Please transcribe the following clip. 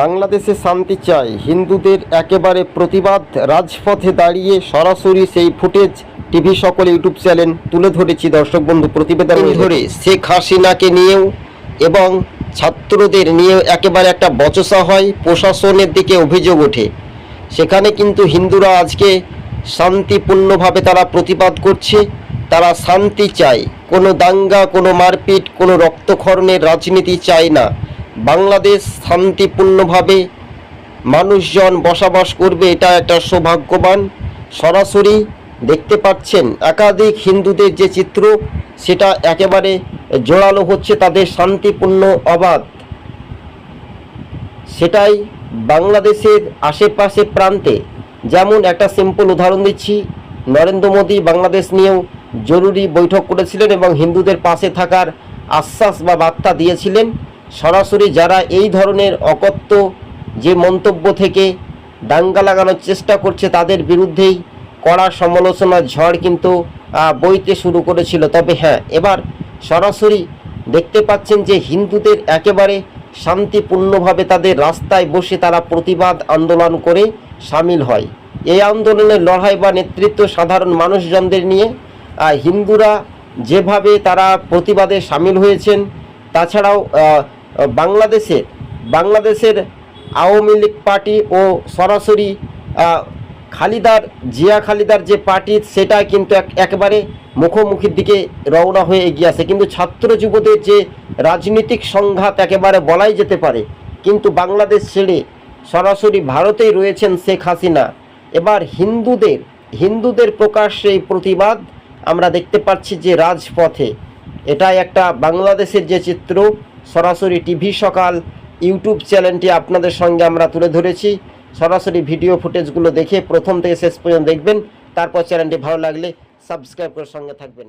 বাংলাদেশে শান্তি চাই। হিন্দুদের একেবারে প্রতিবাদ। রাজপথে দাঁড়িয়ে সরাসরি সেই ফুটেজ টিভি সকল ইউটিউব চ্যানেল তুলে ধরেছি দর্শক বন্ধু প্রতিবেদন ধরে। শেখ হাসিনাকে নিয়েও এবং ছাত্রদের নিয়েও একেবারে একটা বচসা হয় প্রশাসনের দিকে অভিযোগ ওঠে। সেখানে কিন্তু হিন্দুরা আজকে শান্তিপূর্ণভাবে তারা প্রতিবাদ করছে। তারা শান্তি চায়। কোনো দাঙ্গা কোনো মারপিট কোনো রক্তক্ষরণের রাজনীতি চায় না। বাংলাদেশ শান্তিপূর্ণভাবে মানুষজন বসবাস করবে, এটা একটা সৌভাগ্যবান সরাসরি দেখতে পাচ্ছেন। একাধিক হিন্দুদের যে চিত্র, সেটা একেবারে জোরালো হচ্ছে তাদের শান্তিপূর্ণ অবাধ। সেটাই বাংলাদেশের আশেপাশে প্রান্তে। যেমন একটা সিম্পল উদাহরণ দিচ্ছি, নরেন্দ্র মোদী বাংলাদেশ নিয়েও জরুরি বৈঠক করেছিলেন এবং হিন্দুদের পাশে থাকার আশ্বাস বা বার্তা দিয়েছিলেন। সরাসরি যারা এই ধরনের অকথ্য যে মন্তব্য থেকে দাঙ্গা লাগানোর চেষ্টা করছে তাদের বিরুদ্ধেই কড়া সমালোচনার ঝড় কিন্তু বইতে শুরু করেছিল। তবে হ্যাঁ এবার সরাসরি দেখতে পাচ্ছেন যে হিন্দুদের একেবারে শান্তিপূর্ণভাবে তাদের রাস্তায় বসে তারা প্রতিবাদ আন্দোলন করে সামিল হয়। এই আন্দোলনের লড়াই বা নেতৃত্ব সাধারণ মানুষজনদের নিয়ে হিন্দুরা যেভাবে তারা প্রতিবাদে সামিল হয়েছেন, তাছাড়াও আহ, বাংলাদেশের আওয়ামী লীগ পার্টি ও সরাসরি খালিদার জিয়া খালিদার যে পার্টি সেটা কিন্তু এক- একেবারে মুখোমুখির দিকে রওনা হয়ে এগিয়ে আসে কিন্তু ছাত্র যুবদের যে রাজনৈতিক সংঘাত একেবারে বলাই যেতে পারে কিন্তু বাংলাদেশ ছেড়ে সরাসরি ভারতেই রয়েছেন শেখ হাসিনা। এবার হিন্দুদের হিন্দুদের প্রকাশ্যে প্রতিবাদ আমরা দেখতে পাচ্ছি যে রাজপথে। এটাই একটা বাংলাদেশের যে চিত্র সরাসরি টিভি সকাল ইউটিউব চ্যানেলটি আপনাদের সঙ্গে আমরা তুলে ধরেছি। সরাসরি ভিডিও ফুটেজগুলো দেখে প্রথম থেকে শেষ পর্যন্ত দেখবেন। তারপর চ্যানেলটি ভালো লাগলে সাবস্ক্রাইব করে সঙ্গে থাকবেন।